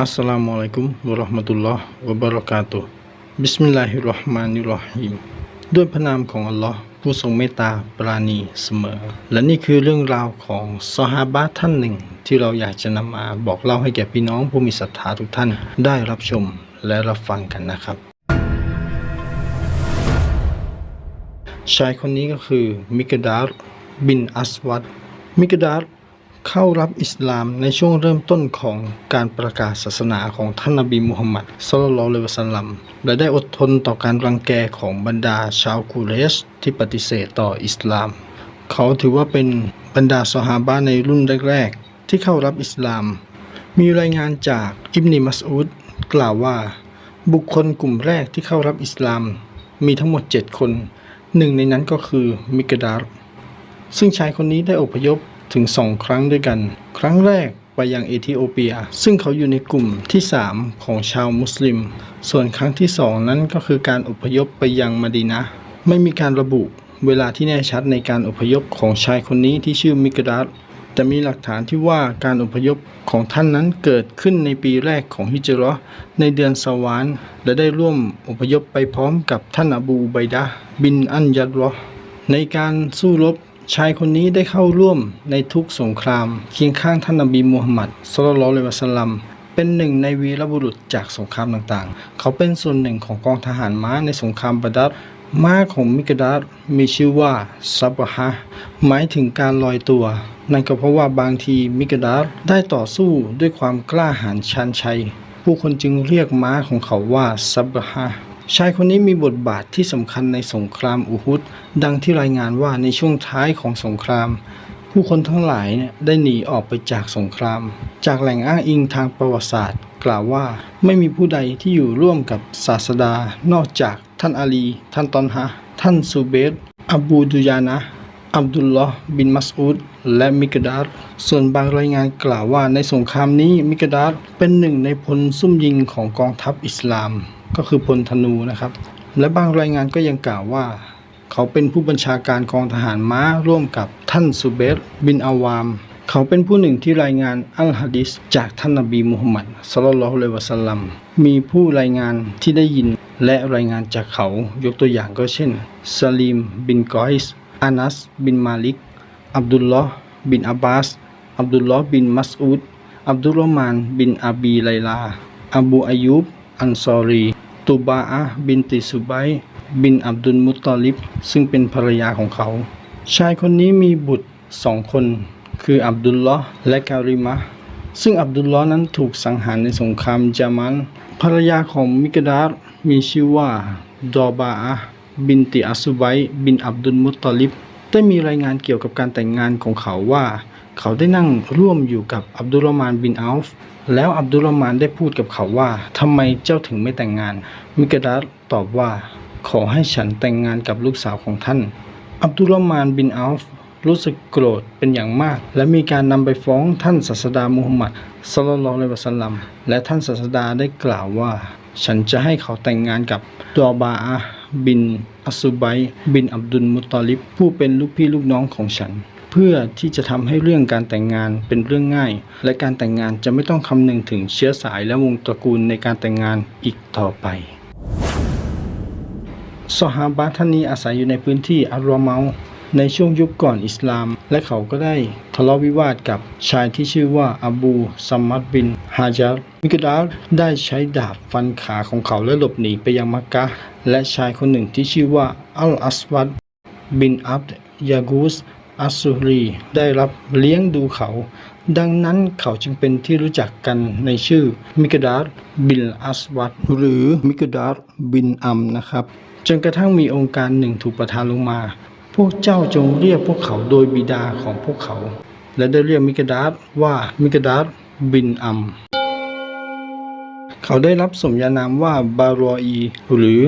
อัสสลามุอะลัยกุมวะเราะห์มะตุลลอฮ์วะบะเราะกาตุฮ์บิสมิลลาฮิรเราะห์มานิรราะฮีมด้วยพระนามของอัลลอฮ์ผู้ทรงเมตตาปราณีเสมอ และนี่คือเรื่องราวของซอฮาบะท่านหนึ่ง ที่เราอยากจะนำมาบอกเล่าให้แก่พี่น้องผู้มีศรัทธาทุกท่านได้รับชมและรับฟังกันนะครับ ชายคนนี้ก็คือมิกดาร์บินอัสวัดมิกดาร์ เข้ารับอิสลามในช่วงเริ่มต้นของการประกาศศาสนาของท่านนบีมุฮัมมัดศ็อลลัลลอฮุอะลัยฮิวะซัลลัมและได้อดทนต่อการรังแกของบรรดาชาวกุเรชที่ปฏิเสธต่ออิสลาม เขาถือว่าเป็นบรรดาซอฮาบะห์ในรุ่นแรกๆ ที่เข้ารับอิสลาม มีรายงานจากอิบนิมัสอุดกล่าวว่า บุคคลกลุ่มแรกที่เข้ารับอิสลาม มีทั้งหมด 7 คน หนึ่งในนั้นก็คือมิกดาร์ซึ่งชายคนนี้ได้อพยพ ถึงสองครั้งด้วยกัน ครั้งแรกไปยังเอธิโอเปีย ซึ่งเขาอยู่ในกลุ่มที่ 3 ของชาวมุสลิม ส่วนครั้งที่สองนั้นก็คือการอพยพไปยังมดีนะ ไม่มีการระบุเวลาที่แน่ชัดในการอพยพของชายคนนี้ที่ชื่อมิกดาร์แต่มีหลักฐานที่ว่าการอพยพของท่านนั้นเกิดขึ้นในปีแรกของฮิจราะห์ในเดือนสวานและได้ร่วมอพยพไปพร้อมกับท่านอบูอุบัยดะบินอันยัดราะในการสู้รบ ชายคนนี้ได้เข้าร่วมในทุกสงคราม เคียงข้างท่านนบีมูฮัมมัดศ็อลลัลลอฮุอะลัยฮิวะซัลลัมเป็นหนึ่งในวีรบุรุษจากสงครามต่างๆ เขาเป็นส่วนหนึ่งของกองทหารม้าในสงครามบาดัรม้าของมิกดาร์มีชื่อว่าซับฮะหมายถึงการลอยตัว นั่นก็เพราะว่าบางทีมิกดาร์ได้ต่อสู้ด้วยความกล้าหาญชันชัย ผู้คนจึงเรียกม้าของเขาว่าซับฮะ ชายคนนี้มีบทบาทที่สำคัญในสงครามอูฮุดดังที่รายงานว่าในช่วงท้ายของสงคราม ผู้คนทั้งหลายเนี่ยได้หนีออกไปจากสงคราม จากแหล่งอ้างอิงทางประวัติศาสตร์ กล่าวว่าไม่มีผู้ใดที่อยู่ร่วมกับศาสดา นอกจากท่านอาลี ท่านตอนฮะ ท่านซูเบตอับูดุยานะอับดุลลอฮ์บินมัสอุดและมิกดาร์ส่วนบางรายงานกล่าวว่าในสงครามนี้มิกดาร์เป็นหนึ่งในพลซุ่มยิงของกองทัพอิสลาม ก็คือพลธนูนะครับ และบางรายงานก็ยังกล่าวว่า เขาเป็นผู้บัญชาการกองทหารม้าร่วมกับท่านซูเบตบินอาวาม เขาเป็นผู้หนึ่งที่รายงานอัลฮะดิษจากท่านนบีมุฮัมมัดศ็อลลัลลอฮุลยวะซัลลัมมีผู้รายงานที่ได้ยินและรายงานจากเขายกตัวอย่างก็เช่นซาลีม บินกอยส์อานัส บินมาลิก อับดุลลอฮ์บินอับบาส อับดุลลอฮ์บินมัสอูดอับดุลรอมาน บินอาบีไลลา อบูอายุบ อันซอรี ตูบาอะบินติสุไบบินอับดุลมุตตอลิบซึ่งเป็นภรรยาของเขา ชายคนนี้มีบุตรสองคน คืออับดุลลอฮ์และการิมะซึ่งอับดุลลอฮ์นั้นถูกสังหารในสงครามจามันภรรยาของมิกดาร์มีชื่อว่าดอบาอะบินติอัสุไบบินอับดุลมุตตอลิบ ได้มีรายงานเกี่ยวกับการแต่งงานของเขาว่า เขาได้นั่งร่วมอยู่กับอับดุลมานบินอัลฟแล้วอับดุลมานได้พูดกับเขาว่าทำไมเจ้าถึงไม่แต่งงาน มิกดาร์ตอบว่า ขอให้ฉันแต่งงานกับลูกสาวของท่าน อับดุลมานบินอัลฟรู้สึกโกรธเป็นอย่างมาก และมีการนำไปฟ้องท่านศาสดามูฮัมหมัดศ็อลลัลลอฮุอะลัยฮิวะซัลลัมและท่านศาสดาได้กล่าวว่า ฉันจะให้เขาแต่งงานกับดอบาอะห์บินอัสุบัยบินอับดุลมุตตอลิบผู้เป็นลูกพี่ลูกน้องของฉัน เพื่อที่จะทำให้เรื่องการแต่งงานเป็นเรื่องง่าย และการแต่งงานจะไม่ต้องคำนึงถึงเชื้อสายและวงตระกูลในการแต่งงานอีกต่อไปซอฮาบะท่านนี้อาศัยอยู่ในพื้นที่อัลรอเมา ในช่วงยุคก่อนอิสลาม และเขาก็ได้ทะเลาะวิวาทกับชายที่ชื่อว่าอบูซัมมัดบินฮาจัรมิกดาได้ใช้ดาบฟันขาของเขาและหลบหนีไปยังมักกะ และชายคนหนึ่งที่ชื่อว่าอัลอัสวัดบินอับดยากูสอัสซุรีได้รับเลี้ยงดูเขา ดังนั้นเขาจึงเป็นที่รู้จักกันในชื่อมิกดาร์บินอัสวัดหรือมิกดาร์บินอัมนะครับ จนกระทั่งมีองค์การหนึ่งถูกประทานลงมา พวกเจ้าจงเรียกพวกเขาโดยบิดาของพวกเขา และได้เรียกมิกดาร์ว่ามิกดาร์บินอัม เขาได้รับสมญานามว่าบารออี หรือ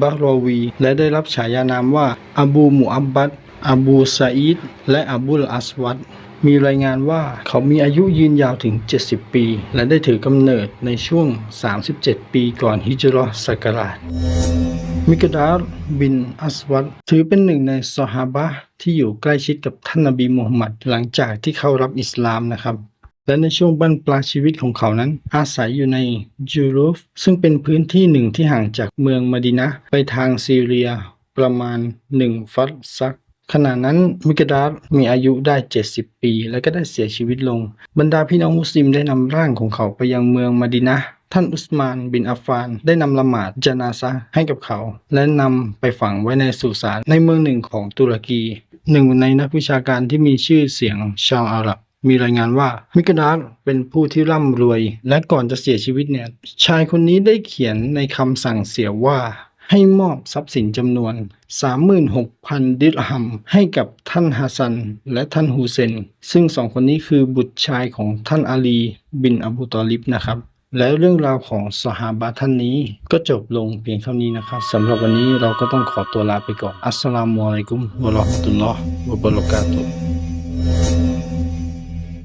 บารอวี และได้รับฉายานามว่าอบูมุอับบัดอบูซาอิดและอบุลอัสวัดมีรายงานว่าเขามีอายุยืนยาวถึง 70 ปี และได้ถือกำเนิดในช่วง 37 ปีก่อนฮิจราะห์ศักราช มิกดาร์บินอัสวัดถือเป็นหนึ่งในซอฮาบะที่อยู่ใกล้ชิดกับท่านนบีมูฮัมมัดหลังจากที่เข้ารับอิสลามนะครับ และในช่วงบั้นปลายชีวิตของเขานั้น อาศัยอยู่ในจูรูฟซึ่งเป็นพื้นที่หนึ่งที่ห่างจากเมืองมดินะไปทางซีเรียประมาณ 1 ฟัตซักขณะนั้นมิกดาดมีอายุได้ 70 ปี และก็ได้เสียชีวิตลง บรรดาพี่น้องมุสลิมได้นำร่างของเขาไปยังเมืองมดินะ ท่านอุสมานบินอัฟฟาน ได้นำละหมาดจานาซะให้กับเขา และนำไปฝังไว้ในสุสานในเมืองหนึ่งของตุรกีหนึ่งในนักวิชาการที่มีชื่อเสียงชาวอาหรับมีรายงานว่ามิกดาดเป็นผู้ที่ร่ำรวย และก่อนจะเสียชีวิตเนี่ยชายคนนี้ได้เขียนในคำสั่งเสียว่า ให้มอบทรัพย์สินจำนวน 36,000 ดิรฮัม ให้กับท่านฮัสซัน และท่านฮูเซน ซึ่งสองคนนี้คือบุตรชายของท่านอาลี บินอบูตอลิบนะครับ แล้วเรื่องราวของสหาบาท่านนี้ก็จบลงเพียงเท่านี้นะครับสำหรับวันนี้เราก็ต้องขอตัวลาไปก่อนอัสสลามุอะลัยกุมวะราะห์มะตุลลอฮ์วะบะเราะกาตุฮ์